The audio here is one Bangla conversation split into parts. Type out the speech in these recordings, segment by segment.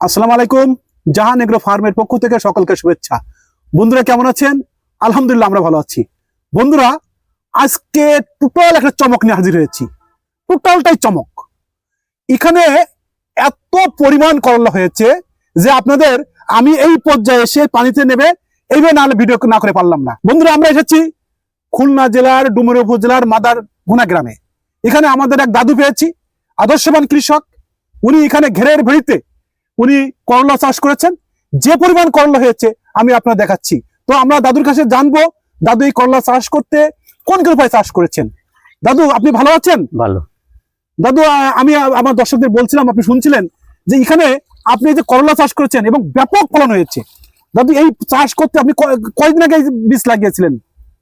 আসসালামু আলাইকুম, জাহান এগ্রো ফার্মের পক্ষ থেকে সকলকে শুভেচ্ছা। বন্ধুরা কেমন আছেন? আলহামদুলিল্লাহ আমরা ভালো আছি। বন্ধুরা, আজকে টোটাল একটা চমক নিয়ে হাজির হয়েছি। টোটালটাই চমক। এখানে এত পরিমাণ করলা হয়েছে যে আপনাদের আমি এই পর্যায়ে এসে পানিতে নেবে, এইভাবে নাহলে ভিডিও না করে পারলাম না। বন্ধুরা, আমরা এসেছি খুলনা জেলার ডুমুরি উপজেলার মাদার গুনা গ্রামে। এখানে আমাদের এক দাদু পেয়েছি, আদর্শবান কৃষক। উনি এখানে ঘেরের ভেড়িতে উনি করলা চাষ করেছেন। যে পরিমাণ করলা হয়েছে আমি আপনার দেখাচ্ছি। তো আমরা দাদুর কাছে জানব দাদু এই করলা চাষ করতে কোন কোন উপায় চাষ করেছেন? দাদু আপনি ভালো আছেন? ভালো। দাদু আমি আমার দর্শকদের বলছিলাম আপনি শুনছিলেন যে এখানে আপনি যে করলা চাষ করেছেন এবং ব্যাপক ফলন হয়েছে। দাদু এই চাষ করতে আপনি কয়দিন আগে বীজ লাগিয়েছিলেন?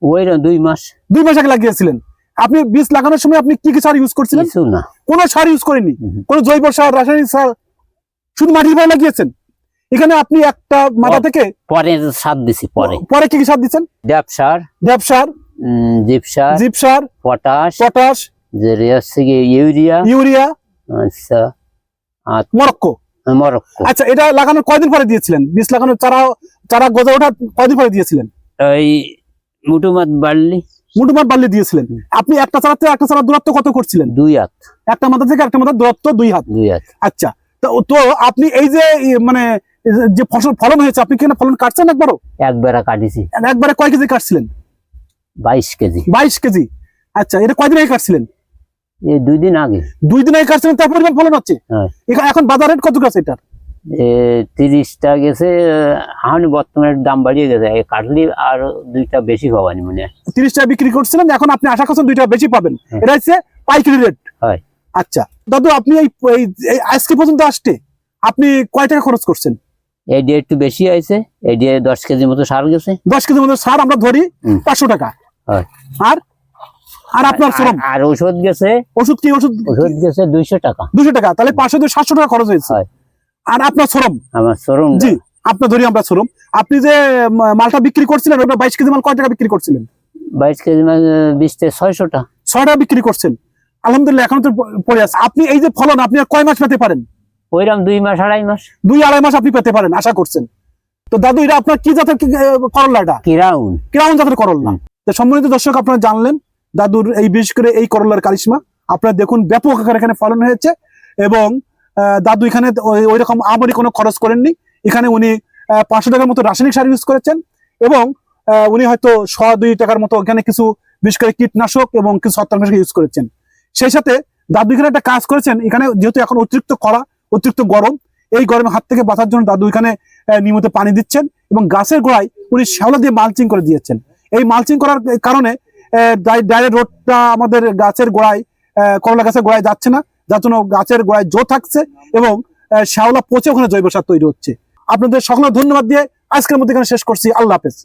ওই দুই মাস। দুই মাস আগে লাগিয়েছিলেন। আপনি বীজ লাগানোর সময় আপনি কি কি সার ইউজ করছিলেন? কোনো সার ইউজ করেনি। কোনো জৈব সার রাসায়নিক সার? শুধু মাটির পায়ে লাগিয়েছেন? এখানে আপনি একটা মাথা থেকে পরে সার দিছি পরে। পরে কি কি সার দিচ্ছেন? ড্যাপ সার ড্যাপ সার জিপ সার জিপ সার পটাশ পটাশ যে ইউরিয়া। ইউরিয়া আচ্ছা আর মরক্কো। মরক্কো। আচ্ছা এটা লাগানোর কয়দিন পরে দিয়েছিলেন? বীজ লাগানোর চারা চারা গজা ওঠার কয়দিন পরে দিয়েছিলেন? এই মুটুমাত বাড়লি। মুটুমার বাল্লি দিয়েছিলেন। আপনি একটা চারা থেকে একটা চারা দূরত্ব কত করছিলেন? দুই হাত। একটা মাথা থেকে একটা মাথা দূরত্ব দুই হাত। দুই হাত। আচ্ছা তো আপনি এই যে মানে যে ফসল ফলন হয়েছে আপনি কি না ফলন কাটছেন একবারও? এক বেড়া কাটিছি। একবারে কয় কেজি কাটছিলেন? বাইশ কেজি। বাইশ কেজি। আচ্ছা এটা কয়দিন আগে কাটছিলেন? দুই দিন আগে। দুই দিন আগে কাটছিলেন তার পরিমাণ ফলন হচ্ছে? হ্যাঁ। এখন বাজার রেট কত আছে এটার? তিরিশটা গেছে এখন বর্তমানে দাম বাড়িয়ে গেছে। কাটলি আর দুইটা বেশি পাবানি মনে হয়। তিরিশ টাকা বিক্রি করছিলেন এখন আপনি আশা করছেন দুই টাকা বেশি পাবেন। হ্যাঁ। এটা হচ্ছে পাইকারি রেট। হয়। আচ্ছা দাদু আপনি এই আজকে পর্যন্ত আসতে আপনি কয় টাকা খরচ করছেন? এই দিয়ে একটু বেশি আছে এই দিয়ে দশ কেজি মতো সার গেছে। দশ কেজির মধ্যে সার আমরা ধরি। পাঁচশো টাকা। আর আর আপনার শ্রম? আর- ওষুধ গেছে। ওষুধ কি ওষুধ? ওষুধ গেছে দুইশো টাকা। দুশো টাকা তাহলে পাঁচশো দুই সাতশো টাকা খরচ হয়েছে। আর আপনার শ্রম? আমার শোরুম জি আপনার ধরি আমরা শ্রম। আপনি যে মালটা বিক্রি করছিলেন ওটা বাইশ কেজি মাল কয় টাকা বিক্রি করছিলেন? বাইশ কেজি মানে বিশ থেকে ছয়শোটা ছয় টাকা বিক্রি করছেন। আলহামদুলিল্লাহ এখন তো পড়ে আছে। আপনি এই যে ফলন আপনি আর কয় মাস পেতে পারেন? ওইরকম দুই মাস আড়াই মাস। দুই আড়াই মাস আপনি পেতে পারেন আশা করছেন। তো দাদু এটা আপনার কি জাতের কি- এ, করলা এটা? কিরাউন। জাতের করলা। হুম। তো সম্মানিত দর্শক আপনারা জানলেন দাদুর এই বিশেষ করে এই করলার কারিশমা। আপনারা দেখুন ব্যাপক আকারে এখানে ফলন হয়েছে এবং দাদু এখানে ওই রকম আমরি কোনো খরচ করেননি। এখানে উনি পাঁচশো টাকার মতো রাসায়নিক সার ইউজ করেছেন এবং আহ, উনি হয়তো শ দুই টাকার মতো এখানে কিছু বিশেষ করে কীটনাশক এবং কিছু ছত্রাকনাশক ইউজ করেছেন। সেই সাথে দাদু এখানে একটা কাজ করেছেন, এখানে যেহেতু এখন অতিরিক্ত খরা অতিরিক্ত গরম, এই গরমের হাত থেকে বাঁচার জন্য দাদু এখানে নিয়মিত পানি দিচ্ছেন এবং গাছের গোড়ায় উনি শ্যাওলা দিয়ে মালচিং করে দিয়েছেন। এই মালচিং করার কারণে ডাইরেক্ট রোডটা আমাদের গাছের গোড়ায় করলা গাছের গোড়ায় যাচ্ছে না, যার জন্য গাছের গোড়ায় জো থাকছে এবং শ্যাওলা পচে ওখানে জৈব সার তৈরি হচ্ছে। আপনাদের সকলে ধন্যবাদ দিয়ে আজকের মধ্যে এখানে শেষ করছি। আল্লাহ হাফেজ।